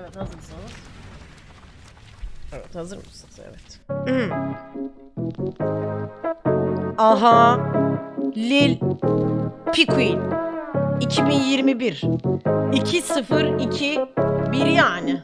Evet hazırsınız. Evet hazır mısınız? Evet. Hmm. Aha. Lil Pikuin 2021 202 1 yani.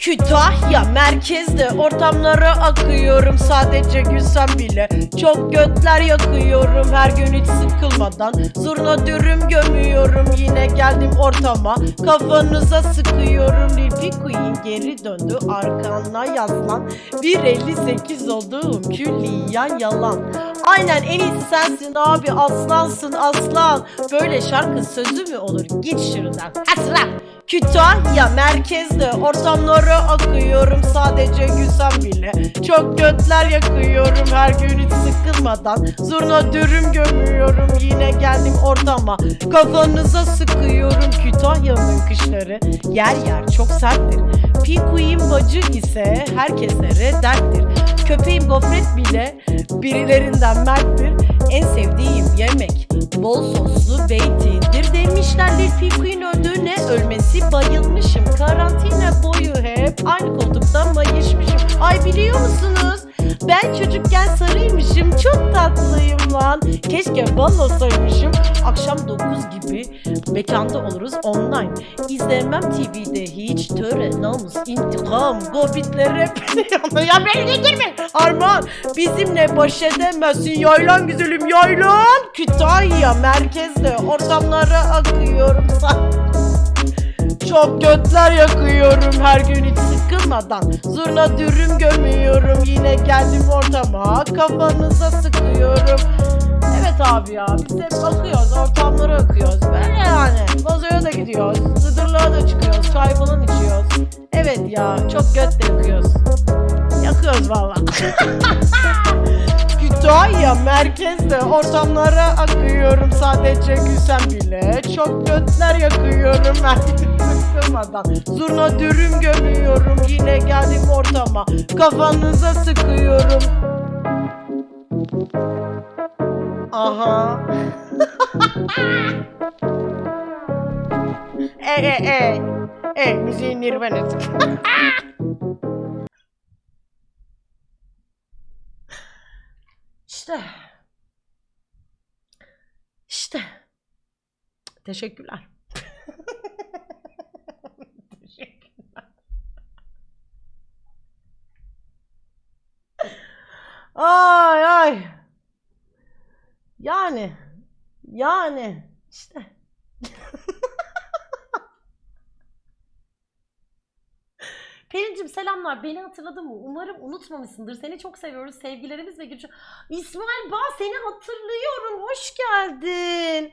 Kütahya merkezde ortamlara akıyorum. Sadece gülsem bile Çok götler yakıyorum. Her gün hiç sıkılmadan Zurna dürüm gömüyorum. Yine geldim ortama Kafanıza sıkıyorum. Lil Pikuin geri döndü arkana yaslan 1.58 olduğum külliyen yalan. Aynen en iyisi sensin abi aslansın aslan. Böyle şarkı sözü mü olur? Git şuradan Hasra Kütahya merkezde ortamlara akıyorum. Sadece gülsem bile Çok götler yakıyorum. Her gün hiç sıkılmadan Zurna dürüm gömüyorum. Yine geldim ortama Kafanıza sıkıyorum. Kütahya'nın kışları yer yer çok serttir. Pikuin bacı ise herkeslere derttir. Köpeğim gofret bile birilerinden merttir. En sevdiğim yemek bol soslu beytindir Demişler Lil Pikuin öldüğüne ölmesi bayılmışım Karantina boyu hep aynı koltukta mayışmışım Ay biliyor musunuz? Ben çocukken sarıymışım çok tatlıyım lan. Keşke ballasaymışım Akşam 9 gibi mekanda oluruz online. İzlemem TV'de hiç. Töre, namus, intikam Gobbitler hep Ya beni güldürme Armağan bizimle baş edemezsin. Yaylan güzelim yaylan Kütahya merkezde ortamlara akıyorum çok götler yakıyorum her gün hiç sıkılmadan. Zurna dürüm gömüyorum yine geldim ortama. Kafanıza sıkıyorum. Evet abi ya biz hep akıyoruz ortamlara akıyoruz Böyle yani vazoya da gidiyoruz Zıdırlığa da çıkıyoruz çay falan içiyoruz. Evet ya çok göt de yakıyoruz. Yakıyoruz valla Kütahya merkezde ortamlara akıyorum sadece gülsem bile Çok götler yakıyorum. Her sıkılmadan Zurna dürüm gömüyorum. Yine geldim ortama. Kafanıza sıkıyorum. Aha. E e e. E müziğin nirvanesi İşte. İşte. Teşekkürler. Teşekkürler. Ay ay. Yani. Yani. işte. Pelin'cim selamlar. Beni hatırladın mı? Umarım unutmamışsındır. Seni çok seviyoruz. Sevgilerimiz ve gücü. İsmail Bağ seni hatırlıyorum. Hoş geldin.